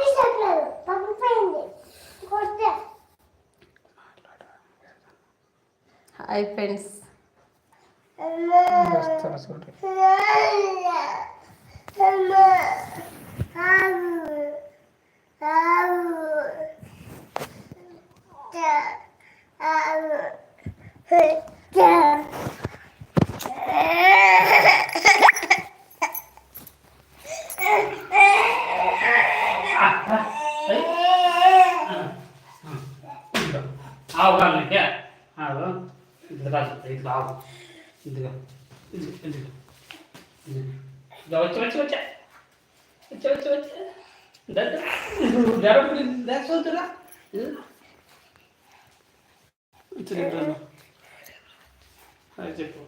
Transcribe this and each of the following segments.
కనిపించట్లేదు పగిలిపోయింది కొడితే. Hi friends. వస్తారా చూడండి ఆవు కాదు ఆవు ఇది కాదు ఇది ఆవు. ఇదిగా ఇది ఇది ఇదిగా. వచ్చి వచ్చి వచ్చా. వచ్చి వచ్చి వచ్చి. చూతురా చెప్పు.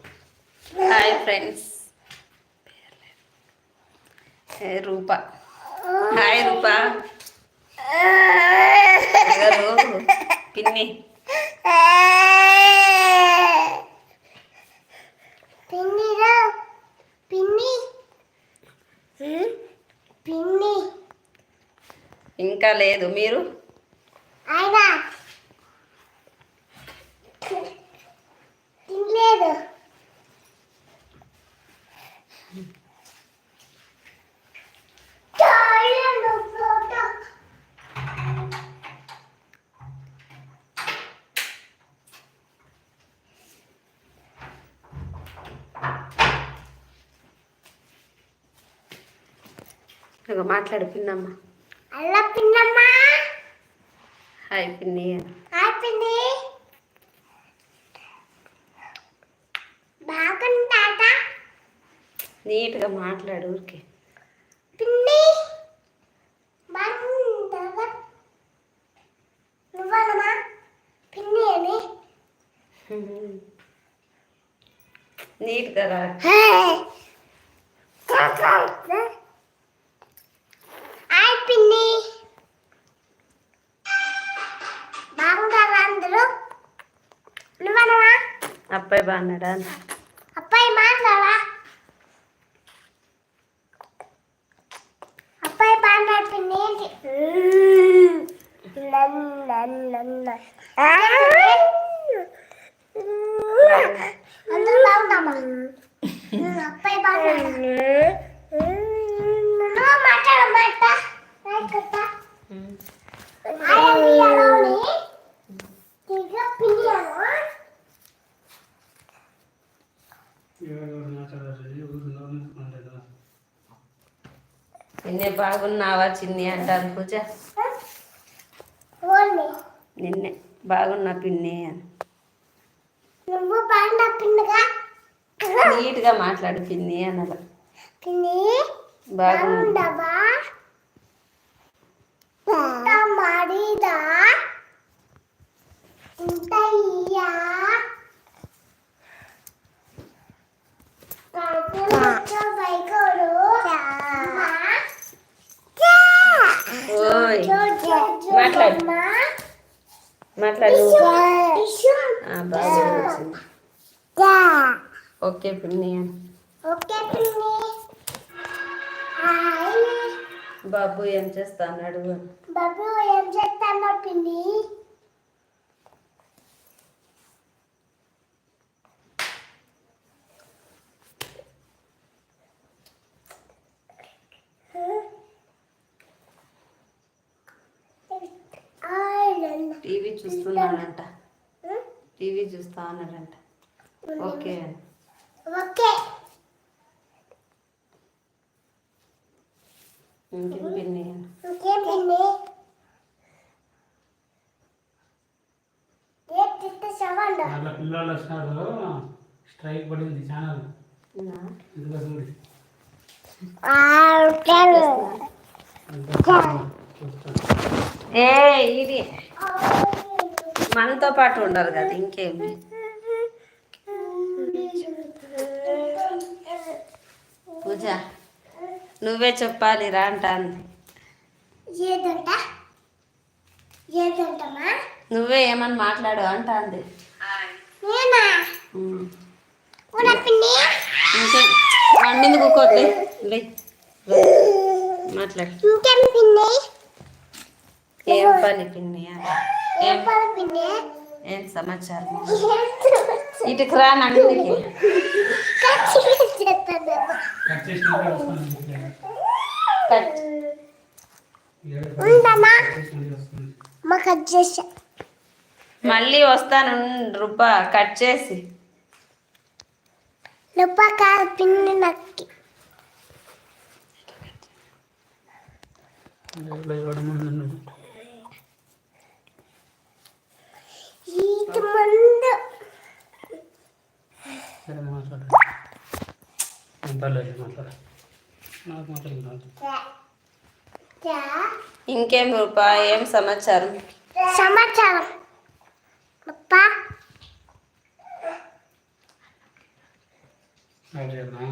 Hi friends. ఏ రూప. హాయ్ రూప. పిన్ని. పిన్నిరా పిన్ని. పిన్ని. ఇంకా లేదు. మీరు? ఇక మాట్లాడు పిన్నమ్మ. అల్ల పిన్నమ్మా. హాయ్ పిన్ని. హాయ్ పిన్ని. బాగుంటాట నీట్గా మాట్లాడు ఊరికే. పిన్ని నువ్వనమా పిన్ని అని. నీట్గా రా. అబ్బాయి బాగున్నాడా అబ్బాయి మాట్లాడా అబ్బాయి బాగున్నాడు అందరూ బాగున్నామా? అబ్బాయి బాగున్నాడు? మాట్లాడమాట నిన్నే బాగున్నావా చిన్ని అంటాను పూజ? నిన్నే బాగున్నా పిన్ని అని. నీట్గా మాట్లాడు పిన్ని అనాల పిన్ని బాగుండవా ఇంత మాట్లాడు. మాట్లాడు. ఓకే పిన్ని. బాబు ఏం చేస్తా అన్నాడు అని బాబు ఏం చేస్తానో పిన్ని? టీవీ చూస్తున్నాడంట. టీవీ చూస్తా అన్నాడంట. ఓకే. అని ఓకే. ఇంకేం పిన్ని? వాళ్ళ పిల్లలు వచ్చినారు స్ట్రైక్ పడింది ఛానల్. చూడు. ఏ ఇది. మనతో పాటు ఉండరు కదా ఇంకేమి పూజ నువ్వే చెప్పాలి రా ఏదంటమా నువ్వే ఏమని మాట్లాడు అంటాంది వండింది. మాట్లాడు. ఏం పని పిన్ని. ఏం సమాచారం. ఇటుకు రా నందుకి మళ్ళీ వస్తాను రూపా కట్ చేసి కాదు పిన్ని నక్కి పర్లేదు మాట్లాడు. నాకు మాట్లాడి రాదు. చా. ఇంకేం రూపా ఏం సమాచారం? సమాచారం. అదేనా